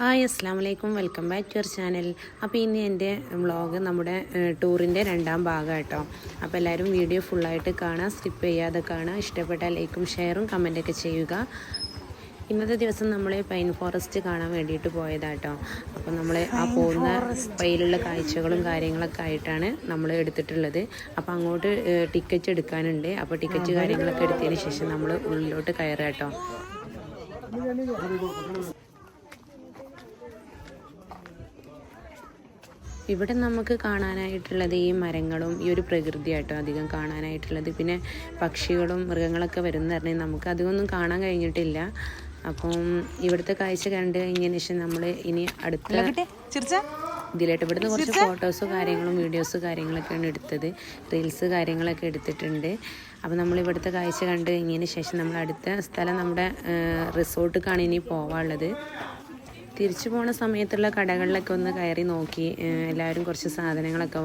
Hi അസ്സാം വലൈക്കും welcome back to your channel. അപ്പോൾ ഇനി എന്റെ വ്ളോഗ് നമ്മുടെ ടൂറിന്റെ രണ്ടാം ഭാഗം കേട്ടോ അപ്പോൾ എല്ലാവരും വീഡിയോ ഫുള്ളായിട്ട് കാണാം സ്കിപ്പ് ചെയ്യാതെ കാണാം ഇഷ്ടപ്പെട്ട ലൈക്കും ഷെയറും കമന്റൊക്കെ ചെയ്യുക. ഇന്നത്തെ ദിവസം നമ്മൾ പൈൻ ഫോറസ്റ്റ് കാണാൻ വേണ്ടിയിട്ട് പോയതാട്ടോ. അപ്പോൾ നമ്മൾ ആ പോകുന്ന വഴിയിലുള്ള കാഴ്ചകളും കാര്യങ്ങളൊക്കെ ആയിട്ടാണ് നമ്മൾ എടുത്തിട്ടുള്ളത്. അപ്പോൾ അങ്ങോട്ട് ടിക്കറ്റ് എടുക്കാനുണ്ട്. അപ്പോൾ ടിക്കറ്റ് കാര്യങ്ങളൊക്കെ എടുത്തതിന് ശേഷം നമ്മൾ ഉള്ളിലോട്ട് കയറുക കേട്ടോ. ഇവിടെ നമുക്ക് കാണാനായിട്ടുള്ളത് ഈ മരങ്ങളും ഈ ഒരു പ്രകൃതിയായിട്ടോ അധികം കാണാനായിട്ടുള്ളത്. പിന്നെ പക്ഷികളും മൃഗങ്ങളൊക്കെ വരുന്ന പറഞ്ഞാൽ നമുക്ക് അധികമൊന്നും കാണാൻ കഴിഞ്ഞിട്ടില്ല. അപ്പം ഇവിടുത്തെ കാഴ്ച കണ്ട് കഴിഞ്ഞതിന് ശേഷം നമ്മൾ ഇനി അടുത്ത ഇതിലായിട്ട് ഇവിടുന്ന് കുറച്ച് ഫോട്ടോസും കാര്യങ്ങളും വീഡിയോസ് കാര്യങ്ങളൊക്കെയാണ് എടുത്തത്. റീൽസ് കാര്യങ്ങളൊക്കെ എടുത്തിട്ടുണ്ട്. അപ്പോൾ നമ്മൾ ഇവിടുത്തെ കാഴ്ച കണ്ട് കഴിഞ്ഞതിന് ശേഷം നമ്മൾ അടുത്ത സ്ഥലം നമ്മുടെ റിസോർട്ടിലേക്കാണ് ഇനി പോവാനുള്ളത്. തിരിച്ചു പോണ സമയത്തുള്ള കടകളിലൊക്കെ ഒന്ന് കയറി നോക്കി എല്ലാവരും കുറച്ച് സാധനങ്ങളൊക്കെ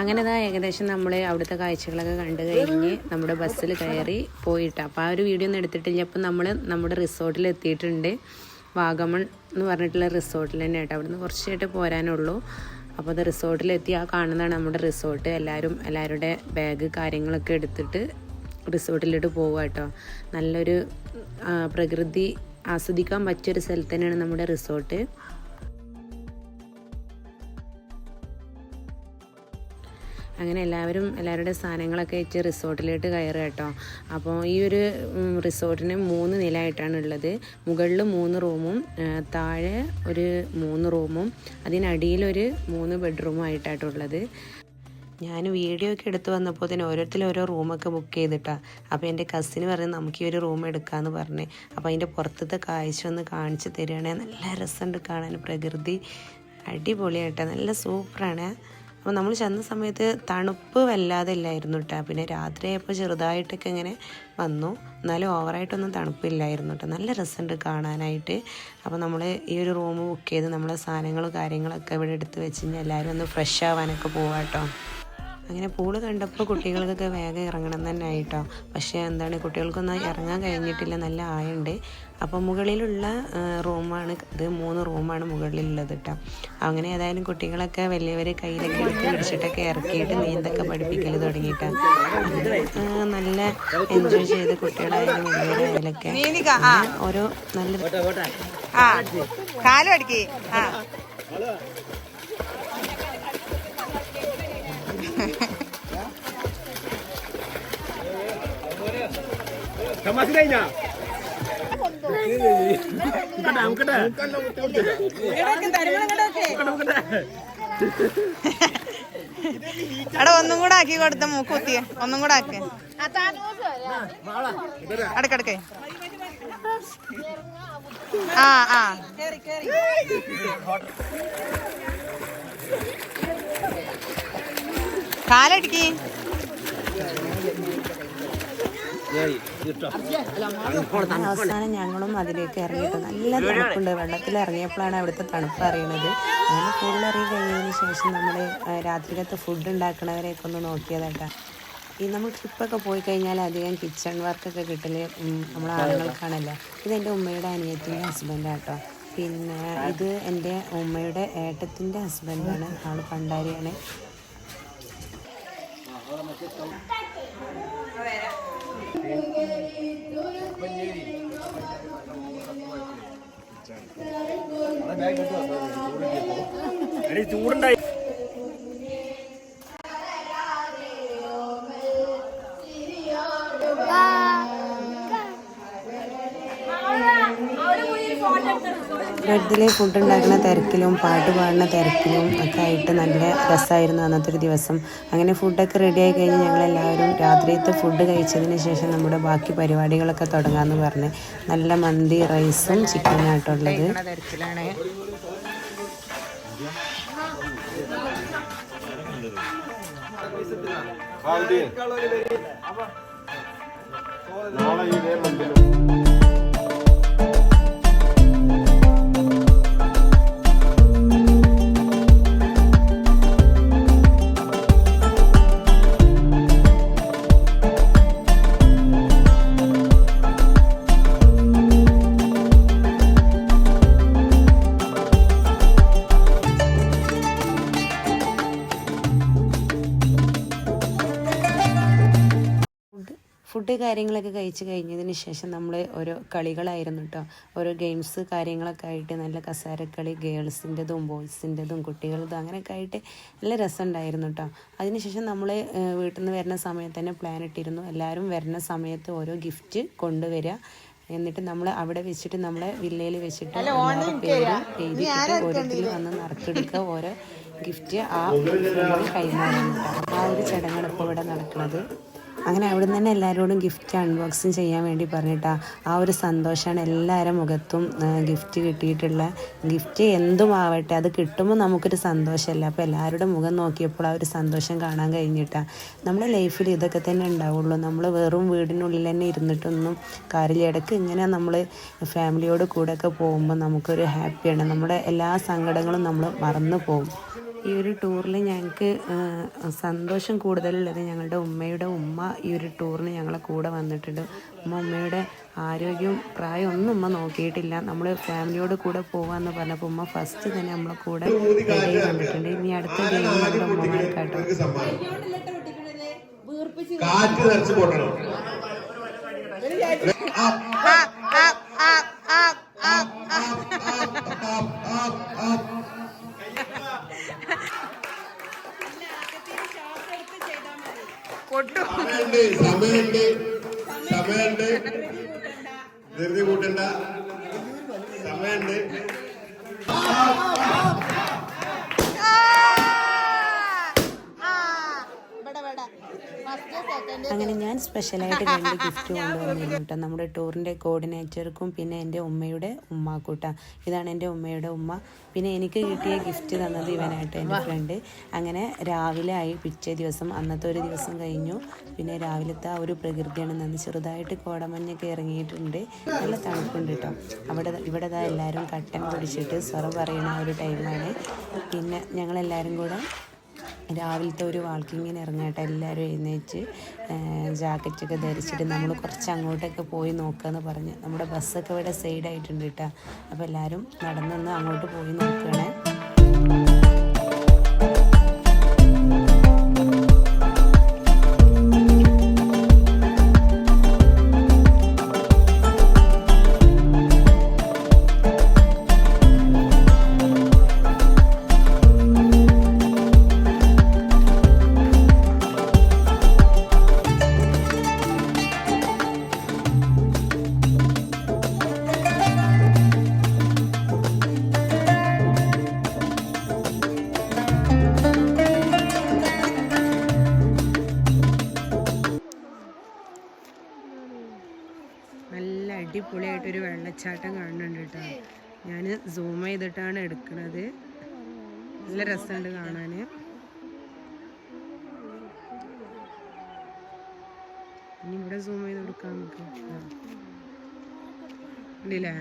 അങ്ങനെ ഇതാ. ഏകദേശം നമ്മൾ അവിടുത്തെ കാഴ്ചകളൊക്കെ കണ്ടു കഴിഞ്ഞ് നമ്മുടെ ബസ്സിൽ കയറി പോയിട്ട്. അപ്പോൾ ആ ഒരു വീഡിയോ ഒന്നും എടുത്തിട്ടില്ല. അപ്പം നമ്മൾ നമ്മുടെ റിസോർട്ടിൽ എത്തിയിട്ടുണ്ട്. വാഗമൺ എന്ന് പറഞ്ഞിട്ടുള്ള റിസോർട്ടിൽ തന്നെ കേട്ടോ അവിടുന്ന് കുറച്ചായിട്ട് പോരാനുള്ളൂ. അപ്പോൾ അത് റിസോർട്ടിലെത്തി ആ കാണുന്നതാണ് നമ്മുടെ റിസോർട്ട്. എല്ലാവരും എല്ലാവരുടെ ബാഗ് കാര്യങ്ങളൊക്കെ എടുത്തിട്ട് റിസോർട്ടിലോട്ട് പോവുക കേട്ടോ. നല്ലൊരു പ്രകൃതി ആസ്വദിക്കാൻ പറ്റിയൊരു സ്ഥലത്ത് തന്നെയാണ് നമ്മുടെ റിസോർട്ട്. അങ്ങനെ എല്ലാവരും എല്ലാവരുടെ സാധനങ്ങളൊക്കെ വെച്ച് റിസോർട്ടിലോട്ട് കയറുക കേട്ടോ. അപ്പോൾ ഈ ഒരു റിസോർട്ടിന് മൂന്ന് നിലയായിട്ടാണ് ഉള്ളത്. മുകളിൽ മൂന്ന് റൂമും താഴെ ഒരു മൂന്ന് റൂമും അതിനടിയിലൊരു മൂന്ന് ബെഡ്റൂമും ആയിട്ടായിട്ടുള്ളത് ഞാൻ വീഡിയോ ഒക്കെ എടുത്ത് വന്നപ്പോൾ തന്നെ ഓരോരുത്തരും ഓരോ റൂമൊക്കെ ബുക്ക് ചെയ്തിട്ടാണ് അപ്പോൾ എന്റെ കസിൻ പറഞ്ഞ് നമുക്ക് ഈ ഒരു റൂം എടുക്കാമെന്ന് പറഞ്ഞു. അപ്പോൾ അതിന്റെ പുറത്തത്തെ കാഴ്ച ഒന്ന് കാണിച്ചു തരികയാണെങ്കിൽ നല്ല രസമുണ്ട് കാണാൻ. പ്രകൃതി അടിപൊളിയായിട്ട്. നല്ല സൂപ്പറാണ്. അപ്പോൾ നമ്മൾ ചെന്ന സമയത്ത് തണുപ്പ് വല്ലാതെ ഇല്ലായിരുന്നു കേട്ടോ പിന്നെ രാത്രിയായപ്പോൾ ചെറുതായിട്ടൊക്കെ ഇങ്ങനെ വന്നു. എന്നാലും ഓവറായിട്ടൊന്നും തണുപ്പില്ലായിരുന്നു കേട്ടോ നല്ല രസമുണ്ട് കാണാനായിട്ട്. അപ്പോൾ നമ്മൾ ഈ ഒരു റൂം ബുക്ക് ചെയ്ത് നമ്മളെ സാധനങ്ങളും കാര്യങ്ങളൊക്കെ ഇവിടെ എടുത്ത് വെച്ച് കഴിഞ്ഞാൽ എല്ലാവരും ഒന്ന് ഫ്രഷ് ആവാനൊക്കെ പോവാട്ടോ അങ്ങനെ പൂൾ കണ്ടപ്പോൾ കുട്ടികൾക്കൊക്കെ വേഗം ഇറങ്ങണം തന്നെ ആയിട്ടോ. പക്ഷേ എന്താണ് കുട്ടികൾക്കൊന്നും ഇറങ്ങാൻ കഴിഞ്ഞിട്ടില്ല നല്ല ആയുണ്ട്. അപ്പോൾ മുകളിലുള്ള റൂമാണ് ഇത് മൂന്ന് റൂമാണ് മുകളിലുള്ളത് കേട്ടോ അങ്ങനെ ഏതായാലും കുട്ടികളൊക്കെ വലിയവർ കയ്യിലൊക്കെ എടുത്ത് പിടിച്ചിട്ടൊക്കെ ഇറക്കിയിട്ട് നീന്തൊക്കെ പഠിപ്പിക്കൽ തുടങ്ങിയിട്ടാണ് നല്ല എൻജോയ് ചെയ്ത് കുട്ടികളായാലും വലിയവരായാലൊക്കെ. ഓരോ നല്ല ആ. കാലും അടിക്ക്. ആ. എടാ ഒന്നും കൂടെ ആക്കി കൊടുത്ത മൂക്കുത്തിയ ഒന്നും കൂടെ ആക്കി. അടക്കടക്കേ ആ ആ. കാലടിക്ക്. അവസാനം ഞങ്ങളും അതിലേക്ക് ഇറങ്ങിയിട്ട് നല്ല തണുപ്പുണ്ട്. വെള്ളത്തിൽ ഇറങ്ങിയപ്പോഴാണ് അവിടുത്തെ തണുപ്പ് അറിയണത്. അങ്ങനെ ഫുൾ ഇറങ്ങി കഴിഞ്ഞതിന് ശേഷം നമ്മൾ രാത്രിയിലത്തെ ഫുഡ് ഉണ്ടാക്കണവരെയൊക്കെ ഒന്ന് നോക്കിയതാട്ടാ. ഈ നമ്മൾ ട്രിപ്പൊക്കെ പോയി കഴിഞ്ഞാൽ അധികം കിച്ചൺ വർക്കൊക്കെ കിട്ടൽ നമ്മളെ ആളുകൾക്കാണല്ലോ ഇത് എന്റെ ഉമ്മയുടെ അനിയത്തിന്റെ ഹസ്ബൻഡാട്ടോ പിന്നെ ഇത് എന്റെ ഉമ്മയുടെ ഏട്ടത്തിന്റെ ഹസ്ബൻഡാണ് ആൾ പണ്ടാരിയാണ്. ചൂടുണ്ടായി ബർത്ത്ഡേ ഫുഡ് ഉണ്ടാക്കുന്ന തിരക്കിലും പാട്ട് പാടുന്ന തിരക്കിലും ഒക്കെ ആയിട്ട് നല്ല രസമായിരുന്നു അന്നത്തെ ഒരു ദിവസം. അങ്ങനെ ഫുഡൊക്കെ റെഡിയായി ആയി കഴിഞ്ഞ് ഞങ്ങളെല്ലാവരും രാത്രിയത്തെ ഫുഡ് കഴിച്ചതിന് ശേഷം നമ്മുടെ ബാക്കി പരിപാടികളൊക്കെ തുടങ്ങാമെന്ന് പറഞ്ഞ് നല്ല മന്തി റൈസും ചിക്കനായിട്ടുള്ളത് നാളെ ഇതേ മന്ദിരം ഫുഡ് കാര്യങ്ങളൊക്കെ കഴിച്ച് കഴിഞ്ഞതിന് ശേഷം നമ്മൾ ഓരോ കളികളായിരുന്നു കേട്ടോ ഓരോ ഗെയിംസ് കാര്യങ്ങളൊക്കെ ആയിട്ട് നല്ല കസാരക്കളി ഗേൾസിന്റെതും ബോയ്സിന്റെതും കുട്ടികളതും അങ്ങനെയൊക്കെ ആയിട്ട് നല്ല രസമുണ്ടായിരുന്നു കേട്ടോ അതിനുശേഷം നമ്മൾ വീട്ടിൽ നിന്ന് വരുന്ന സമയത്ത് തന്നെ പ്ലാൻ ഇട്ടിരുന്നു. എല്ലാവരും വരുന്ന സമയത്ത് ഓരോ ഗിഫ്റ്റ് കൊണ്ടുവരിക എന്നിട്ട് നമ്മൾ അവിടെ വെച്ചിട്ട് നമ്മളെ വില്ലയിൽ വെച്ചിട്ട് പേരും എഴുതിയിട്ട് ഓരോരുത്തർ വന്ന് നറുക്കെടുക്കുക ഓരോ ഗിഫ്റ്റ് ആ ഫ്രണ്ടിൽ കൈമാറുന്നു ആ ഒരു ചടങ്ങാണ് ഇപ്പോൾ ഇവിടെ നടക്കുന്നത് അങ്ങനെ അവിടെ നിന്ന് തന്നെ എല്ലാവരോടും ഗിഫ്റ്റ് അൺബോക്സിങ് ചെയ്യാൻ വേണ്ടി പറഞ്ഞിട്ടാ. ആ ഒരു സന്തോഷമാണ് എല്ലാവരുടെ മുഖത്തും ഗിഫ്റ്റ് കിട്ടിയിട്ടുള്ള. ഗിഫ്റ്റ് എന്തുമാവട്ടെ അത് കിട്ടുമ്പോൾ നമുക്കൊരു സന്തോഷമല്ല അപ്പോൾ എല്ലാവരുടെ മുഖം നോക്കിയപ്പോൾ ആ ഒരു സന്തോഷം കാണാൻ കഴിഞ്ഞിട്ടാ. നമ്മുടെ ലൈഫിൽ ഇതൊക്കെ തന്നെ ഉണ്ടാവുള്ളൂ. നമ്മൾ വെറും വീടിനുള്ളിൽ തന്നെ ഇരുന്നിട്ടൊന്നും കാര്യമില്ല. ഇടയ്ക്ക് ഇങ്ങനെ നമ്മൾ ഫാമിലിയോട് കൂടെയൊക്കെ പോകുമ്പോൾ നമുക്കൊരു ഹാപ്പിയാണ് നമ്മുടെ എല്ലാ സങ്കടങ്ങളും നമ്മൾ മറന്നു പോകും. ഈ ഒരു ടൂറിൽ ഞങ്ങൾക്ക് സന്തോഷം കൂടുതലുള്ളത് ഞങ്ങളുടെ ഉമ്മയുടെ ഉമ്മ ഈ ഒരു ടൂറിന് ഞങ്ങളെ കൂടെ വന്നിട്ടുണ്ട്. ഉമ്മ ഉമ്മയുടെ ആരോഗ്യവും പ്രായം ഒന്നും ഉമ്മ നോക്കിയിട്ടില്ല. നമ്മൾ ഫാമിലിയോട് കൂടെ പോകാമെന്ന് പറഞ്ഞപ്പോൾ ഉമ്മ ഫസ്റ്റ് തന്നെ നമ്മളെ കൂടെ റെഡി വന്നിട്ടുണ്ട്. ഇനി അടുത്ത ഗെയിം നമ്മുടെ ഉമ്മമാർക്കാട്ടോ കാറ്റ് നിറച്ച് പൊട്ടണം. അങ്ങനെ ഞാൻ സ്പെഷ്യലായിട്ട് രണ്ട് ഗിഫ്റ്റ് കൊണ്ടുവന്നിരുന്നു കേട്ടോ. നമ്മുടെ ടൂറിന്റെ കോർഡിനേറ്റർക്കും പിന്നെ എന്റെ ഉമ്മയുടെ ഉമ്മാക്കൂട്ട. ഇതാണ് എന്റെ ഉമ്മയുടെ ഉമ്മ. പിന്നെ എനിക്ക് കിട്ടിയ ഗിഫ്റ്റ് തന്നത് ഇവനായിട്ട് എന്റെ ഫ്രണ്ട് അങ്ങനെ രാവിലെ ആയി പിറ്റേ ദിവസം അന്നത്തെ ഒരു ദിവസം കഴിഞ്ഞു. പിന്നെ രാവിലത്തെ ആ ഒരു പ്രകൃതിയാണ് നന്ദി. ചെറുതായിട്ട് കോടമഞ്ഞൊക്കെ ഇറങ്ങിയിട്ടുണ്ട്. നല്ല തണുപ്പുണ്ട് കേട്ടോ. അവിടെ ഇവിടെ എല്ലാവരും കട്ടൻ പിടിച്ചിട്ട് സ്വറ പറയുന്ന ഒരു ടൈമാണ് പിന്നെ ഞങ്ങളെല്ലാവരും കൂടെ രാവിലത്തെ ഒരു വാക്കിങ്ങിന് ഇറങ്ങിയിട്ട് എല്ലാവരും എഴുന്നേറ്റ് ജാക്കറ്റൊക്കെ ധരിച്ചിട്ട് നമ്മൾ കുറച്ച് അങ്ങോട്ടൊക്കെ പോയി നോക്കുകയെന്ന് പറഞ്ഞ്. നമ്മുടെ ബസ്സൊക്കെ ഇവിടെ സൈഡായിട്ടുണ്ട് കേട്ടോ. അപ്പോൾ എല്ലാവരും നടന്നൊന്ന് അങ്ങോട്ട് പോയി നോക്കുകയാണേ. അടിപൊളിയായിട്ടൊരു വെള്ളച്ചാട്ടം കാണുന്നുണ്ട് കേട്ടോ. ഞാൻ സൂം ചെയ്തിട്ടാണ് എടുക്കുന്നത് നല്ല രസമുണ്ട് കാണാൻ ഇനി ഇവിടെ സൂം ചെയ്ത് കൊടുക്കാം നമുക്ക് ഇല്ലേ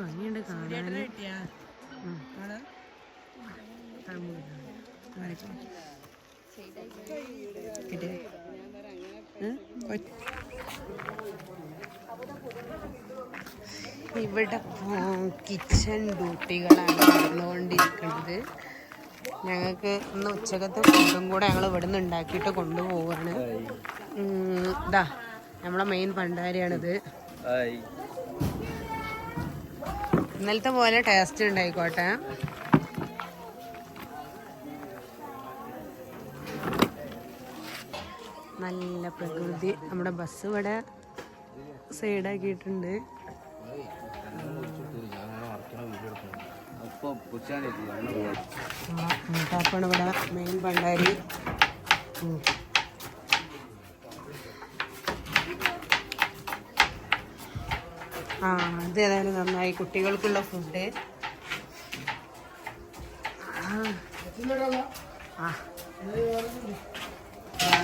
ഭംഗിയുണ്ട് കാണാൻ. കിട്ടിയോ? ഇവിടെ കിച്ചൺ ഡ്യൂട്ടികളാണ് നടന്നുകൊണ്ടിരിക്കുന്നത്. ഞങ്ങൾക്ക് ഇന്ന് ഉച്ചക്കത്തെ ഫുഡും കൂടെ ഞങ്ങൾ ഇവിടെ നിന്ന് ഉണ്ടാക്കിയിട്ട് കൊണ്ടുപോവാണ്. ഇതാ നമ്മളെ മെയിൻ പണ്ടാരിയാണിത് ഇന്നലത്തെ പോലെ ടേസ്റ്റ് ഉണ്ടായിക്കോട്ടെ. നല്ല പ്രകൃതി. നമ്മുടെ ബസ് ഇവിടെ സൈഡാക്കിയിട്ടുണ്ട് മൂത്താപ്പാണ് ഇവിടെ മെയിൻ പണ്ടാരി. ആ അത് ഏതായാലും നന്നായി. കുട്ടികൾക്കുള്ള ഫുഡ് ആ,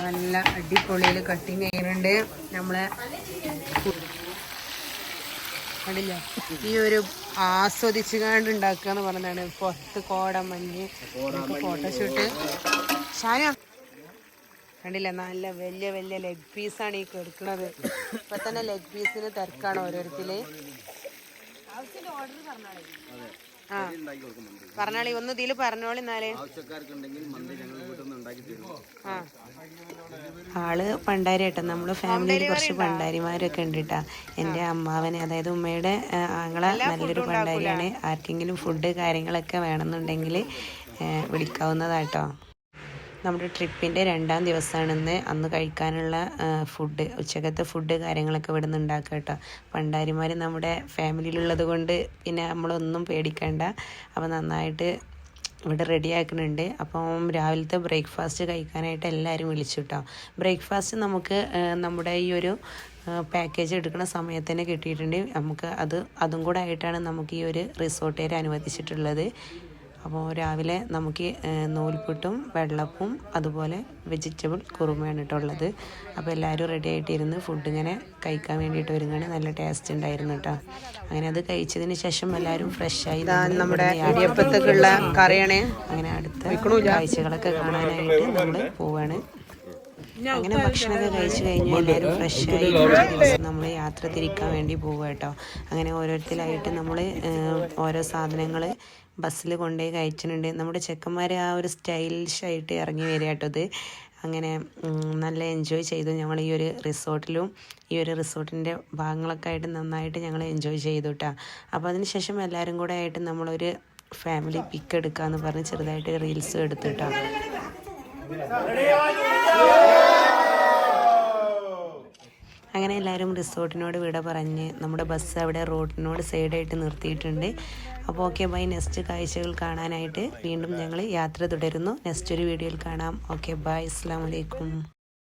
നല്ല അടിപൊളിയിൽ കട്ടിങ് ചെയ്യുന്നുണ്ട്. നമ്മളെ ഈ ഒരു ആസ്വദിച്ച് കണ്ട് ഉണ്ടാക്കുക എന്ന് പറഞ്ഞതാണ് പുറത്ത് കോട മഞ്ഞ്. ഫോട്ടോഷൂട്ട് കണ്ടില്ല? നല്ല വലിയ വലിയ ലെഗ് പീസാണ് ഈ കെടുക്കുന്നത്. ഇപ്പൊ തന്നെ ലെഗ് പീസിന് തിരക്കാണ് ഓരോരുത്തര്. ആ. പറഞ്ഞാളി ഒന്ന് ഇതിൽ പറഞ്ഞോളി എന്നാൽ. ആൾ പണ്ടാരി കേട്ടോ നമ്മുടെ ഫാമിലിയിൽ കുറച്ച് പണ്ടാരിമാരൊക്കെ ഉണ്ട് കേട്ടാ എന്റെ അമ്മാവനെ അതായത് ഉമ്മയുടെ ആങ്ങളെ ആങ്ങള നല്ലൊരു പണ്ടാരിയാണ്. ആർക്കെങ്കിലും ഫുഡ് കാര്യങ്ങളൊക്കെ വേണമെന്നുണ്ടെങ്കിൽ വിളിക്കാവുന്നതാട്ടോ. നമ്മുടെ ട്രിപ്പിന്റെ രണ്ടാം ദിവസമാണെന്ന് അന്ന് കഴിക്കാനുള്ള ഫുഡ് ഉച്ചകത്തെ ഫുഡ് കാര്യങ്ങളൊക്കെ ഇവിടെ നിന്ന് ഉണ്ടാക്കുക കേട്ടോ. പണ്ടാരിമാർ നമ്മുടെ ഫാമിലിയിലുള്ളത് കൊണ്ട് പിന്നെ നമ്മളൊന്നും പേടിക്കണ്ട. അപ്പോൾ നന്നായിട്ട് ഇവിടെ റെഡി ആക്കുന്നുണ്ട്. അപ്പം രാവിലത്തെ ബ്രേക്ക്ഫാസ്റ്റ് കഴിക്കാനായിട്ട് എല്ലാവരും വിളിച്ചു കേട്ടോ ബ്രേക്ക്ഫാസ്റ്റ് നമുക്ക് നമ്മുടെ ഈ ഒരു പാക്കേജ് എടുക്കുന്ന സമയത്ത് തന്നെ കിട്ടിയിട്ടുണ്ട്. നമുക്ക് അത് അതും കൂടെ ആയിട്ടാണ് നമുക്ക് ഈ ഒരു റിസോർട്ടുകാർ അനുവദിച്ചിട്ടുള്ളത്. അപ്പോൾ രാവിലെ നമുക്ക് നൂൽപുട്ടും വെള്ളപ്പും അതുപോലെ വെജിറ്റബിൾ കുറുമയാണ് കേട്ടോ ഉള്ളത്. അപ്പോൾ എല്ലാവരും റെഡി ആയിട്ടിരുന്ന് ഫുഡ് ഇങ്ങനെ കഴിക്കാൻ വേണ്ടിയിട്ട് ഒരുങ്ങാണ്. നല്ല ടേസ്റ്റ് ഉണ്ടായിരുന്നു കേട്ടോ. അങ്ങനെ അത് കഴിച്ചതിന് ശേഷം എല്ലാവരും ഫ്രഷായി നമ്മുടെ അടിയപ്പത്തേക്കുള്ള കറിയാണ്. അങ്ങനെ അടുത്ത കാഴ്ചകളൊക്കെ കാണാനായിട്ട് നമ്മൾ പോവാണ്. അങ്ങനെ ഭക്ഷണമൊക്കെ കഴിച്ചു കഴിഞ്ഞാൽ എല്ലാവരും ഫ്രഷ് ആയി നമ്മൾ യാത്ര തിരിക്കാൻ വേണ്ടി പോവുക കേട്ടോ. അങ്ങനെ ഓരോരുത്തരായിട്ട് നമ്മൾ ഓരോ സാധനങ്ങൾ ബസ്സിൽ കൊണ്ടുപോയി കഴിച്ചിട്ടുണ്ട്. നമ്മുടെ ചെക്കന്മാർ ആ ഒരു സ്റ്റൈലിഷായിട്ട് ഇറങ്ങി വരിക കേട്ടോ ഇത്. അങ്ങനെ നല്ല എൻജോയ് ചെയ്തു. ഞങ്ങൾ ഈ ഒരു റിസോർട്ടിലും ഈ ഒരു റിസോർട്ടിന്റെ ഭാഗങ്ങളൊക്കെ ആയിട്ട് നന്നായിട്ട് ഞങ്ങൾ എൻജോയ് ചെയ്തു കേട്ടോ. അപ്പോൾ അതിനുശേഷം എല്ലാവരും കൂടെ ആയിട്ട് നമ്മളൊരു ഫാമിലി പിക്ക് എടുക്കാമെന്ന് പറഞ്ഞ് ചെറുതായിട്ട് റീൽസ് എടുത്തിട്ടോ അങ്ങനെ എല്ലാവരും റിസോർട്ടിനോട് വിട പറഞ്ഞ് നമ്മുടെ ബസ് അവിടെ റോഡിനോട് സൈഡായിട്ട് നിർത്തിയിട്ടുണ്ട്. അപ്പോൾ ഓക്കെ ബൈ നെക്സ്റ്റ് കാഴ്ചകൾ കാണാനായിട്ട് വീണ്ടും ഞങ്ങൾ യാത്ര തുടരുന്നു. നെക്സ്റ്റ് ഒരു വീഡിയോയിൽ കാണാം. ഓക്കെ ബൈ അസ്സാം വലൈക്കും